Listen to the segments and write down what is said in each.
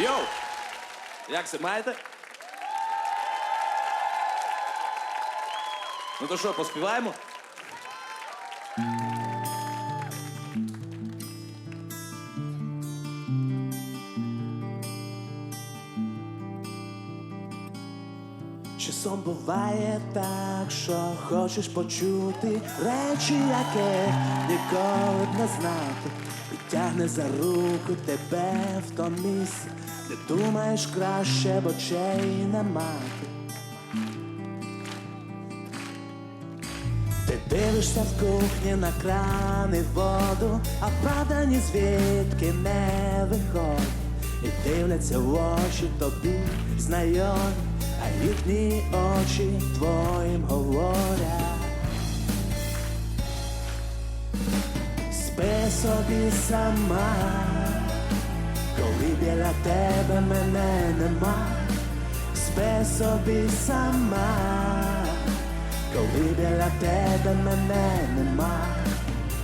Йоу! Як це маєте? Ну то що, поспіваємо? Часом буває так, що хочеш почути речі, яких ніколи б не знати. І тягне за руку тебе в то місце, де думаєш краще, б очей не мати. Ти дивишся в кухні на крани воду, а правда ні звідки не виходить. І дивляться в очі тобі знайомі, їхні очі твоїм говорять. Спи собі сама, коли біля тебе мене нема, спи собі сама. Коли біля тебе мене нема,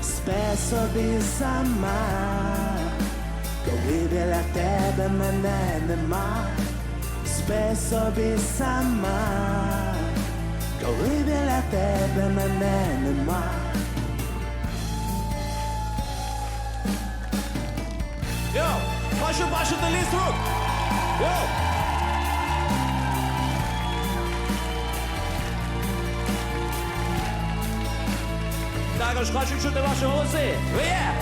спи собі сама, коли біля тебе мене нема, спи собі сама, коли біля тебе мене нема. Йоу! Хочу бачити ліс рук! Йоу! Також хочу чути ваші голоси. Ви є!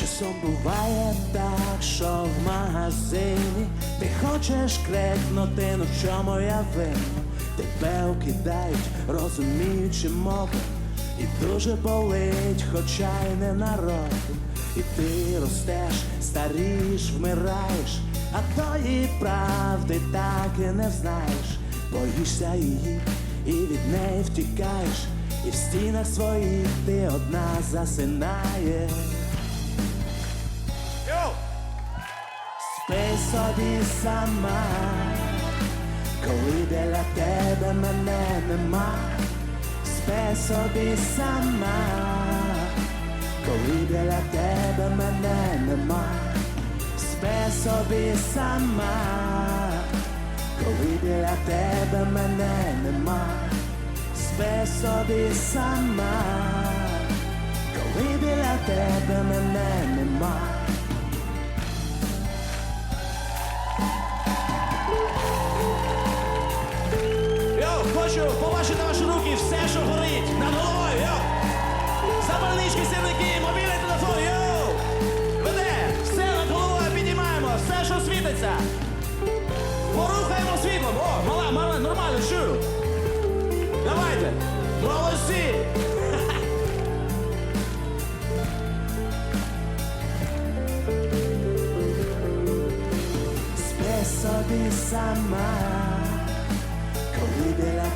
Часом буває так, що в магазині. Ти хочеш крикнути, ну в чому я винен Тебе окидають, розуміючи мову. І дуже болить, хоча й не народ. І ти ростеш, старіш, вмираєш, а тої правди так і не знаєш. Боїшся її і від неї втікаєш, і в стінах своїх ти одна засинаєш. Спи собі сама, коли біля тебе мене нема, спи собі сама, коли біля тебе мене нема, спи собі сама, коли біля тебе мене нема, спи собі сама, коли біля тебе мене нема. Хочу побачити ваші руки, все, що горить над головою, йоу! Запальнички, сірники, мобільний телефон, йоу! Веде, все над головою піднімаємо, все, що світиться. Порухаємо світлом. О, мала, мала, нормально, чую. Давайте, молодці! Спи собі сама,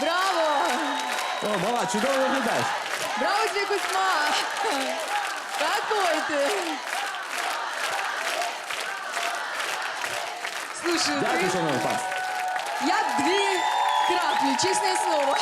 Браво! О, мала, чудово виглядаєш. Браво тебе, Кузьма! Какой ти! Слушай, Дякую, ты... шановний пан. Я две крапли, чесне слово.